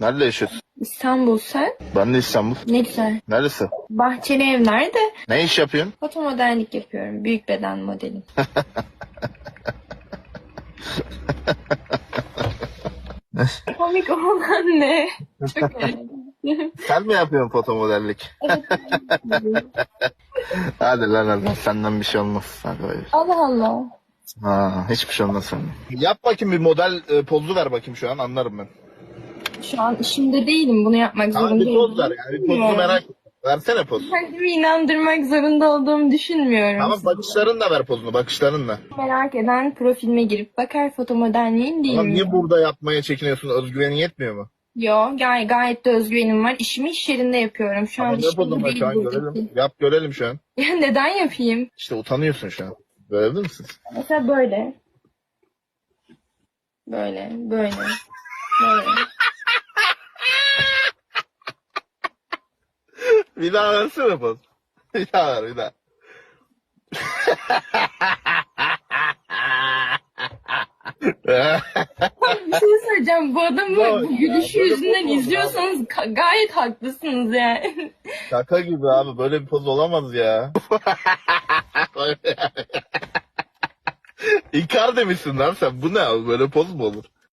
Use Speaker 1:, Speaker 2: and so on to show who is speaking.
Speaker 1: Nerede yaşıyorsun?
Speaker 2: İstanbul sen?
Speaker 1: Ben de İstanbul.
Speaker 2: Ne güzel.
Speaker 1: Neresi?
Speaker 2: Bahçeli evlerde
Speaker 1: Ne iş yapıyorsun?
Speaker 2: fotomodellik yapıyorum. Büyük beden modeli. Komik olan ne? Çok.
Speaker 1: Sen mi yapıyorsun fotomodellik? Hadi lan hadi. Senden bir şey olmaz. Hadi hayır.
Speaker 2: Allah Allah.
Speaker 1: Ha, hiçbir şey olmaz senden. Yap bakayım bir model e, pozu ver bakayım şu an anlarım ben.
Speaker 2: Şu an işimde değilim. Bunu yapmak
Speaker 1: Tamam bir
Speaker 2: zorundayım.
Speaker 1: poz ver yani. Bir pozunu merak ettim. Versene poz.
Speaker 2: Kendimi inandırmak zorunda olduğumu düşünmüyorum.
Speaker 1: Tamam bakışlarınla ver pozunu bakışlarınla.
Speaker 2: Merak eden profilime girip bakar fotomodelliğim değil
Speaker 1: Ama
Speaker 2: mi?
Speaker 1: niye burada yapmaya çekiniyorsun? Özgüvenin yetmiyor mu?
Speaker 2: Yo gay gayet de özgüvenim var. İşimi iş yerinde yapıyorum. Şu
Speaker 1: Ama
Speaker 2: an
Speaker 1: ne
Speaker 2: işimde değil
Speaker 1: şu an
Speaker 2: buradaki.
Speaker 1: görelim. Yap görelim şu an.
Speaker 2: Ya neden yapayım?
Speaker 1: İşte utanıyorsun şu an. Görebilir misin?
Speaker 2: Mesela böyle. Böyle, böyle. Böyle.
Speaker 1: Bir daha versene poz. Bir daha ver bir daha.
Speaker 2: bir şey söyleyeceğim. Bu adamı
Speaker 1: Ya,
Speaker 2: bu gülüşü
Speaker 1: böyle
Speaker 2: yüzünden
Speaker 1: poz
Speaker 2: izliyorsanız ka- gayet haklısınız yani.
Speaker 1: Şaka gibi abi böyle bir poz olamaz ya. İnkar demişsin lan sen. Bu ne abi böyle poz mu olur?